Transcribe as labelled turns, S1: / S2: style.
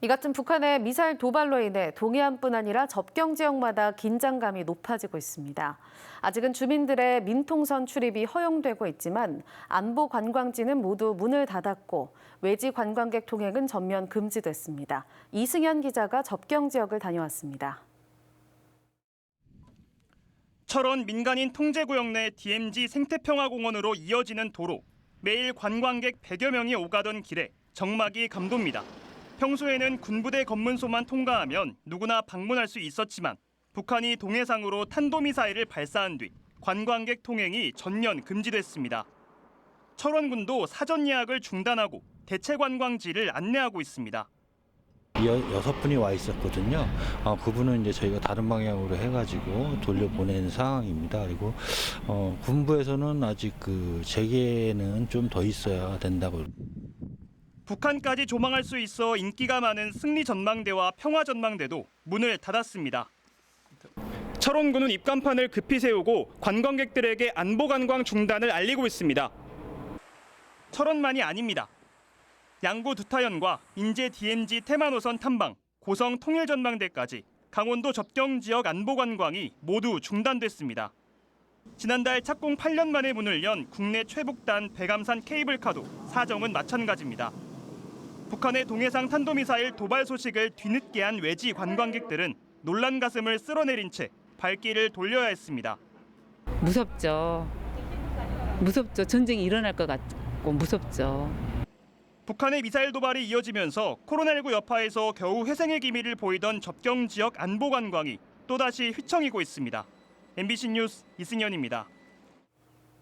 S1: 이 같은 북한의 미사일 도발로 인해 동해안뿐 아니라 접경 지역마다 긴장감이 높아지고 있습니다. 아직은 주민들의 민통선 출입이 허용되고 있지만 안보 관광지는 모두 문을 닫았고 외지 관광객 통행은 전면 금지됐습니다. 이승현 기자가 접경 지역을 다녀왔습니다.
S2: 철원 민간인 통제구역 내 DMZ 생태평화공원으로 이어지는 도로. 매일 관광객 100여 명이 오가던 길에 정막이 감돕니다. 평소에는 군부대 검문소만 통과하면 누구나 방문할 수 있었지만 북한이 동해상으로 탄도미사일을 발사한 뒤 관광객 통행이 전면 금지됐습니다. 철원군도 사전 예약을 중단하고 대체 관광지를 안내하고 있습니다.
S3: 여, 여섯 분이 와 있었거든요. 어, 그분은 이제 저희가 다른 방향으로 해가지고 돌려보낸 상황입니다. 그리고 어, 군부에서는 아직 그 재개는 좀 더 있어야 된다고.
S2: 북한까지 조망할 수 있어 인기가 많은 승리 전망대와 평화 전망대도 문을 닫았습니다. 철원군은 입간판을 급히 세우고 관광객들에게 안보 관광 중단을 알리고 있습니다. 철원만이 아닙니다. 양구 두타연과 인제 DMZ 테마노선 탐방, 고성 통일 전망대까지 강원도 접경 지역 안보 관광이 모두 중단됐습니다. 지난달 착공 8년 만에 문을 연 국내 최북단 백암산 케이블카도 사정은 마찬가지입니다. 북한의 동해상 탄도미사일 도발 소식을 뒤늦게 한 외지 관광객들은 놀란 가슴을 쓸어내린 채 발길을 돌려야 했습니다.
S4: 무섭죠. 무섭죠. 전쟁이 일어날 것 같고 무섭죠.
S2: 북한의 미사일 도발이 이어지면서 코로나19 여파에서 겨우 회생의 기미를 보이던 접경 지역 안보 관광이 또다시 휘청이고 있습니다. MBC 뉴스 이승현입니다.